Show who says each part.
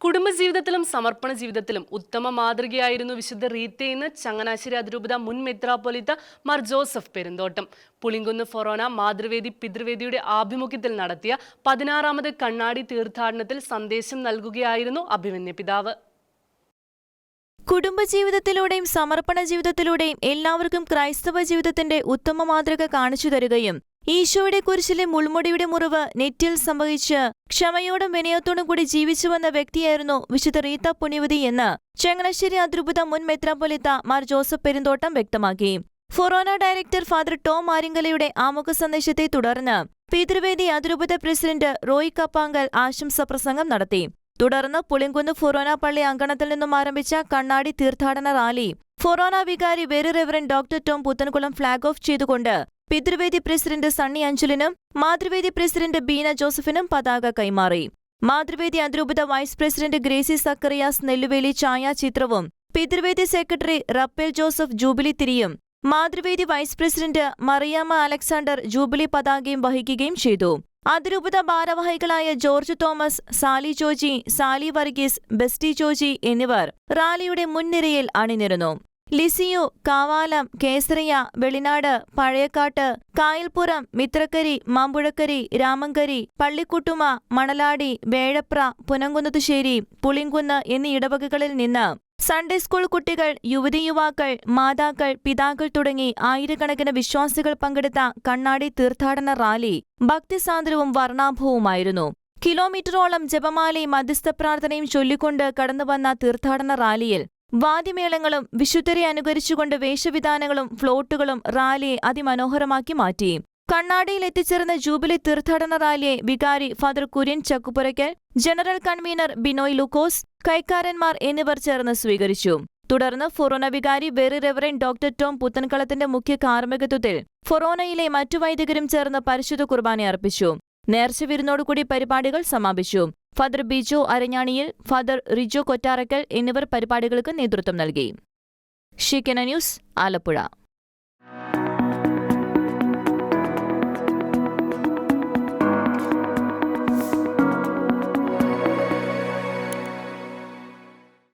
Speaker 1: കുടുംബജീവിതത്തിലും സമർപ്പണ ജീവിതത്തിലും ഉത്തമ മാതൃകയായിരുന്നു വിശുദ്ധ റീത്തയെന്ന് ചങ്ങനാശ്ശേരി അതിരൂപത മുൻ മെത്രാപ്പൊലിത്ത മാർ ജോസഫ് പെരുന്തോട്ടം. പുളിങ്കുന്ന് ഫൊറോന മാതൃവേദി പിതൃവേദിയുടെ ആഭിമുഖ്യത്തിൽ നടത്തിയ പതിനാറാമത് കണ്ണാടി തീർത്ഥാടനത്തിൽ സന്ദേശം നൽകുകയായിരുന്നു അഭിമന്യ പിതാവ്.
Speaker 2: കുടുംബജീവിതത്തിലൂടെയും സമർപ്പണ ജീവിതത്തിലൂടെയും എല്ലാവർക്കും ക്രൈസ്തവ ജീവിതത്തിന്റെ ഉത്തമ മാതൃക കാണിച്ചു തരികയും ഈശോയുടെ കുരിശിലെ മുൾമുടിയുടെ മുറിവ് നെറ്റിൽ സംഭവിച്ച് ക്ഷമയോടും വിനയത്തോടും കൂടി ജീവിച്ചു വന്ന വ്യക്തിയായിരുന്നു വിശുദ്ധ റീത്ത പുണ്യവതി എന്ന് ചങ്ങനാശ്ശേരി അതിരൂപത മുൻ മെത്രാപ്പൊലിത്ത മാർ ജോസഫ് പെരുന്തോട്ടം വ്യക്തമാക്കി. ഫൊറോന ഡയറക്ടർ ഫാദർ ടോം ആരിങ്കലയുടെ ആമുഖ സന്ദേശത്തെ തുടർന്ന് പിതൃവേദി അതിരൂപത പ്രസിഡന്റ് റോയ് കപ്പാങ്കൽ ആശംസ പ്രസംഗം നടത്തി. തുടർന്ന് പുളിങ്കുന്ന് ഫൊറോന പള്ളി അങ്കണത്തിൽ നിന്നും ആരംഭിച്ച കണ്ണാടി തീർത്ഥാടന റാലി ഫൊറോന വികാരി very reverend doctor Tom Puthenkulam flag off ചെയ്തുകൊണ്ട് പിതൃവേദി പ്രസിഡന്റ് സണ്ണി അഞ്ചലിനും മാതൃവേദി പ്രസിഡന്റ് ബീന ജോസഫിനും പതാക കൈമാറി. മാതൃവേദി അതിരൂപത vice president Gracy Zacharias Nelluveli ഛായാചിത്രവും Pitruvedi secretary Rappel Joseph jubilee തിരിയും Mathruvedi vice president Mariyamma Alexander jubilee പതാകയും വഹിക്കുകയും ചെയ്തു. അതിരൂപത ഭാരവാഹികളായ George Thomas Sally Joji Sally Varghese Besty Joji എന്നിവർ റാലിയുടെ മുൻനിരയിൽ അണിനിരുന്നു. ലിസിയു കാവാലം കേസറിയ വെളിനാട് പഴയക്കാട്ട് കായൽപ്പുറം മിത്രക്കരി മാമ്പുഴക്കരി രാമങ്കരി പള്ളിക്കുട്ടുമ മണലാടി വേഴപ്ര പുനങ്കുന്നത്തുശ്ശേരി പുളിങ്കുന്ന് എന്നീ ഇടവകകളിൽ നിന്ന് സൺഡേ സ്കൂൾ കുട്ടികൾ യുവതി യുവാക്കൾ മാതാക്കൾ പിതാക്കൾ തുടങ്ങി ആയിരക്കണക്കിന് വിശ്വാസികൾ പങ്കെടുത്ത കണ്ണാടി തീർത്ഥാടന റാലി ഭക്തിസാന്ദ്രവും വർണാഭവുമായിരുന്നു. കിലോമീറ്ററോളം ജപമാലയും മധ്യസ്ഥ പ്രാർത്ഥനയും ചൊല്ലിക്കൊണ്ട് കടന്നുവന്ന തീർത്ഥാടന റാലിയിൽ വാദ്യമേളങ്ങളും വിശുദ്ധരെ അനുകരിച്ചുകൊണ്ട് വേഷവിധാനങ്ങളും ഫ്ലോട്ടുകളും റാലിയെ അതിമനോഹരമാക്കി മാറ്റി. കണ്ണാടിയിൽ എത്തിച്ചേർന്ന ജൂബിലി തീർത്ഥാടന റാലിയെ വികാരി father Kurian Chakkupurakkal general convener Binoy Lukose കൈക്കാരന്മാർ എന്നിവർ ചേർന്ന് സ്വീകരിച്ചു. തുടർന്ന് ഫൊറോന വികാരി വെറി റെവറൻ ഡോക്ടർ ടോം പുത്തൻകളത്തിന്റെ മുഖ്യ കാർമ്മികത്വത്തിൽ ഫൊറോനയിലെ മറ്റു വൈദികരും ചേർന്ന് പരിശുദ്ധ കുർബാന അർപ്പിച്ചു. നേർച്ച വിരുന്നോടുകൂടി പരിപാടികൾ സമാപിച്ചു. ഫാദർ ബിജോ അരഞ്ഞാണിയിൽ ഫാദർ റിജോ കൊറ്റാറക്കൽ എന്നിവർ പരിപാടികൾക്ക് നേതൃത്വം നൽകി. ഷിക്കന ന്യൂസ് ആലപ്പുഴ.